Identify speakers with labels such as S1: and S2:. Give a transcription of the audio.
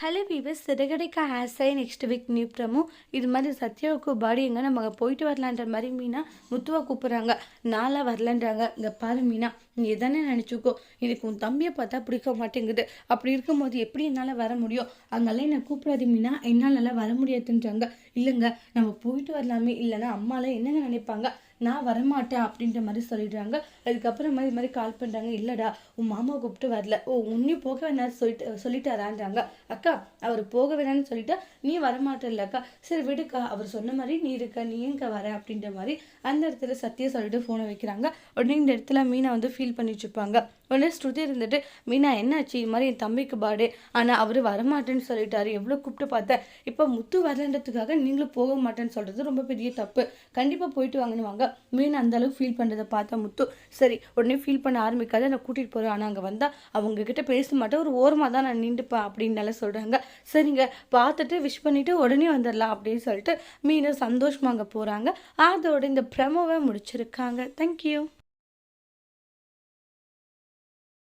S1: Hello viewers சிறகடைக்கா ஆசை next week new promo இது மாதிரி சத்யாவுக்கு பாடி எங்கே நம்ம அங்கே போயிட்டு வரலான்ற மாதிரி மீனா முத்துவா கூப்பிட்றாங்க. நாளாக வரலன்றாங்க. இங்கே பாரு மீனா. நீ எதானே நினச்சிக்கோ. எனக்கு உன் தம்பியை பார்த்தா பிடிக்க மாட்டேங்குது. அப்படி இருக்கும்போது எப்படி என்னால் வர முடியும்? அதனால என்னை கூப்பிடாது மீனா. என்னால் வர முடியாதுன்றாங்க. இல்லைங்க நம்ம போயிட்டு வரலாமே. இல்லைன்னா அம்மாலாம் என்னங்க நினைப்பாங்க? நான் வரமாட்டேன் அப்படின்ற மாதிரி சொல்லிடுறாங்க. அதுக்கப்புறமா இது மாதிரி கால் பண்ணுறாங்க இல்லைடா உன் மாமா கூப்பிட்டு வரல. ஓ உன்னையும் போக வேணாம் சொல்லிட்டு சொல்லிட்டாரான்றாங்க. அக்கா அவர் போக வேணாம்னு சொல்லிட்டா நீ வரமாட்டேல்ல அக்கா. சரி விடுக்கா. அவர் சொன்ன மாதிரி நீ இருக்க நீ எங்கே வர அப்படின்ற மாதிரி அந்த இடத்துல சத்திய சொல்லிட்டு ஃபோனை வைக்கிறாங்க. உடனே இந்த இடத்துல மீனா வந்து ஃபீல் ஃபீல் பண்ணிட்டுருப்பாங்க. உடனே ஸ்ருதி இருந்துட்டு மீனா என்னாச்சு? இது மாதிரி என் தம்பிக்கு பாடு. ஆனால் அவர் வரமாட்டேன்னு சொல்லிட்டாரு. எவ்வளோ கூப்பிட்டு பார்த்தேன் இப்போ முத்து வரலன்றதுக்காக நீங்களும் போக மாட்டேன்னு சொல்கிறது ரொம்ப பெரிய தப்பு. கண்டிப்பாக போயிட்டு வாங்கினுவாங்க மீன் அந்தளவுக்கு ஃபீல் பண்ணுறதை பார்த்தா முத்து சரி உடனே ஃபீல் பண்ண ஆரம்பிக்காத. நான் கூட்டிகிட்டு போகிறேன் ஆனால் அங்கே வந்தால் அவங்க கிட்ட பேச மாட்டேன். ஒரு ஓரமாக தான் நான் நின்றுப்பேன். அப்படின்னு சொல்கிறாங்க சரிங்க பார்த்துட்டு விஷ் பண்ணிவிட்டு உடனே வந்துடலாம் அப்படின்னு சொல்லிட்டு மீனும் சந்தோஷமாக அங்கே போகிறாங்க அதோட இந்த ப்ரமோவை முடிச்சிருக்காங்க. தேங்க்யூ